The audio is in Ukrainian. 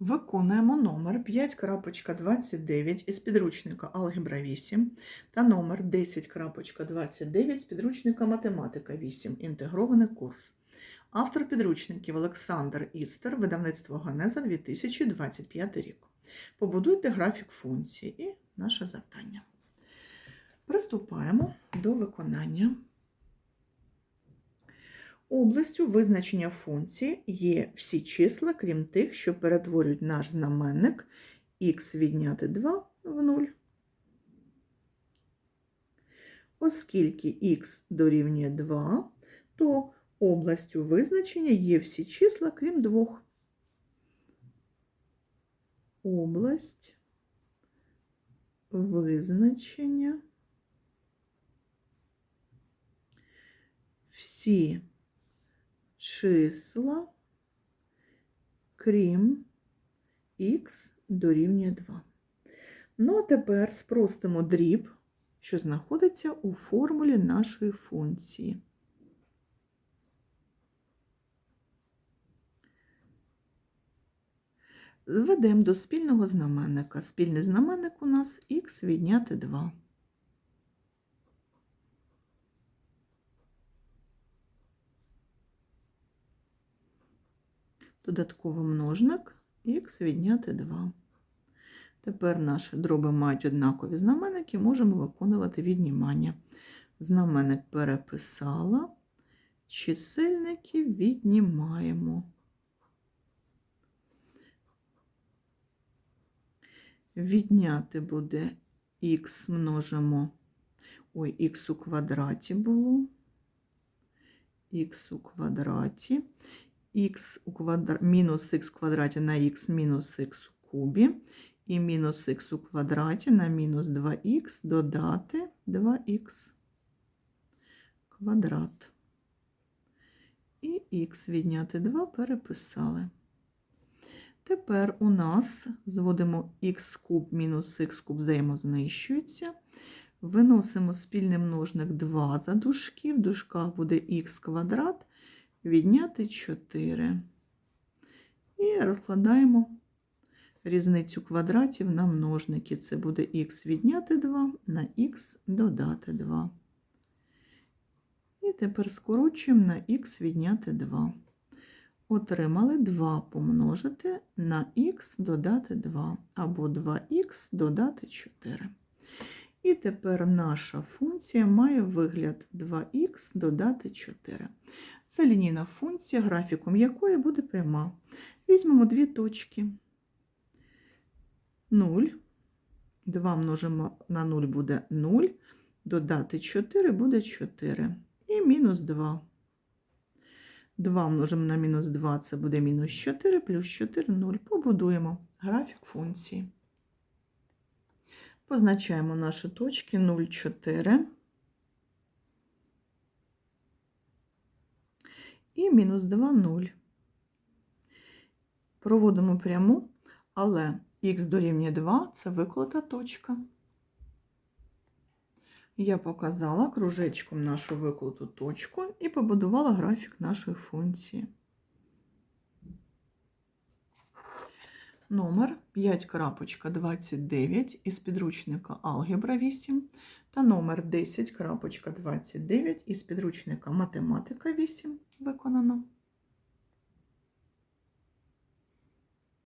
Виконуємо номер 5.29 із підручника Алгебра 8 та номер 10.29 з підручника Математика 8. Інтегрований курс. Автор підручників Олександр Істер, видавництво Генеза 2025 рік. Побудуйте графік функції і наше завдання. Приступаємо до виконання. Областю визначення функції є всі числа, крім тих, що перетворюють наш знаменник х відняти 2 в 0. Оскільки х дорівнює 2, то областю визначення є всі числа, крім двох. Область визначення всі числа, крім х дорівнює 2. Ну, а тепер спростимо дріб, що знаходиться у формулі нашої функції. Зведемо до спільного знаменника. Спільний знаменник у нас х відняти 2. Додатковий множник х відняти 2. Тепер наші дроби мають однакові знаменники, можемо виконувати віднімання. Знаменник переписала, чисельники віднімаємо. Відняти буде х множимо, ой, х у квадраті було, х у квадраті, х у квадр... мінус х в квадраті на х мінус х у кубі, і мінус х у квадраті на мінус 2х додати 2х квадрат. І х відняти 2 переписали. Тепер у нас зводимо х куб мінус х куб взаємознищується. Виносимо спільний множник 2 за дужки, в дужках буде х квадрат відняти 4. І розкладаємо різницю квадратів на множники. Це буде х відняти 2 на х додати 2. І тепер скорочуємо на х відняти 2. Отримали 2 помножити на х додати 2, або 2х додати 4. І тепер наша функція має вигляд 2х додати 4. Це лінійна функція, графіком якої буде пряма. Візьмемо дві точки. 0. 2 множимо на 0 буде 0. Додати 4 буде 4. І мінус 2. 2 множимо на мінус 2, це буде мінус 4, плюс 4 0. Побудуємо графік функції. Позначаємо наші точки 0, 4. І мінус 2, 0. Проводимо пряму, але х дорівнює 2 це виколота точка. Я показала кружечком нашу виколоту точку і побудувала графік нашої функції. Номер 5.29 із підручника Алгебра 8 та номер 10.29 із підручника Математика 8 виконано.